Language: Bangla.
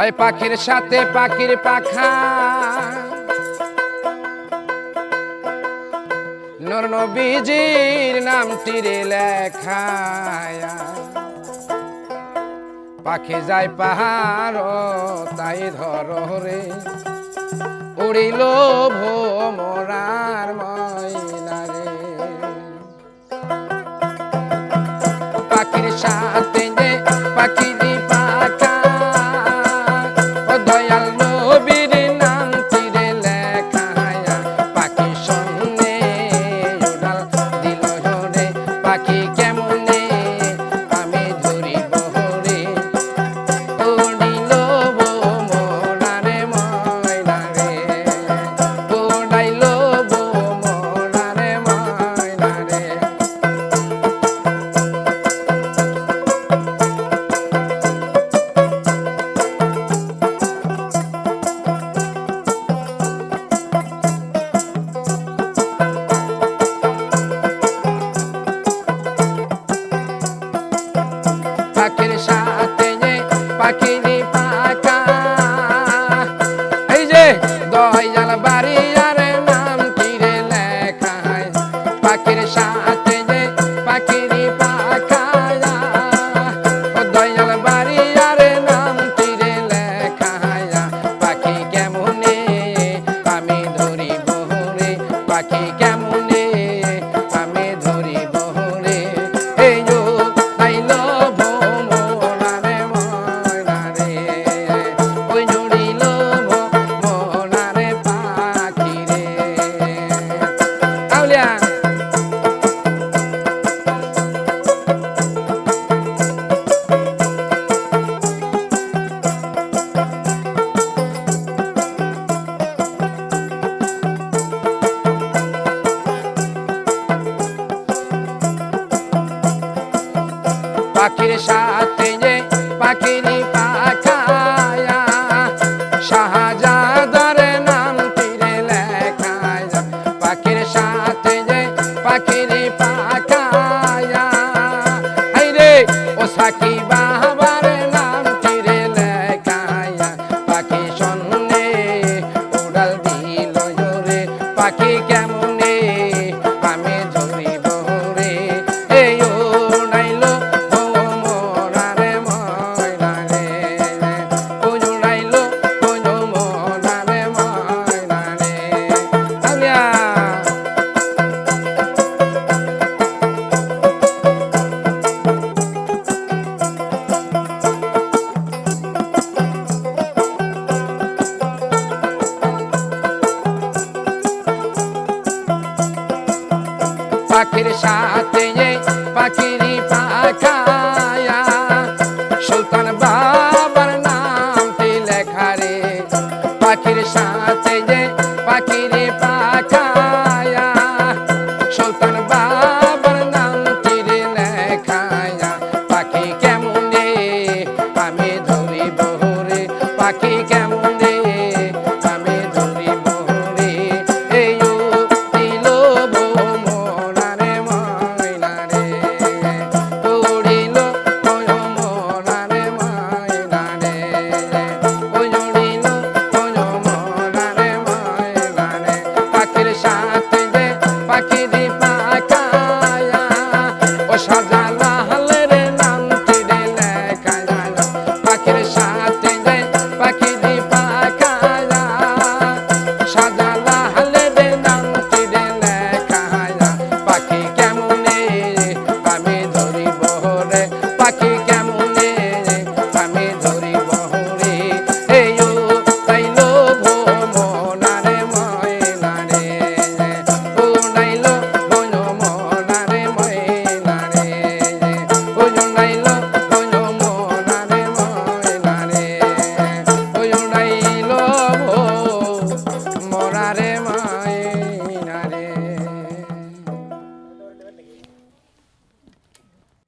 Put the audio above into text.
ওই পাখির সাথে পাখির পাখা। নর নবীজির নামটিরে লেখায়। পাখি যায় পাহাড় তাই ধর রে। উড়িল ভোমরার ময়না পাখির সাথে দয়াল বাড়ি আর নাম তীরে লেখায়। পাখির সাথে যে পাখিরি ও দয়াল বাড়ি আর নাম তীরে লেখায়। পাখি কেমনে আমি ধরি বহরে পাখি কেমনে পাখির সাথে যে পাখিরি পাখির সাথে পাখিরি পাখায়া। সুলতান বাবার নাম লেখা রে, পাখির সাথে যে পাখিরি পাখি কেমন পাখি কেমন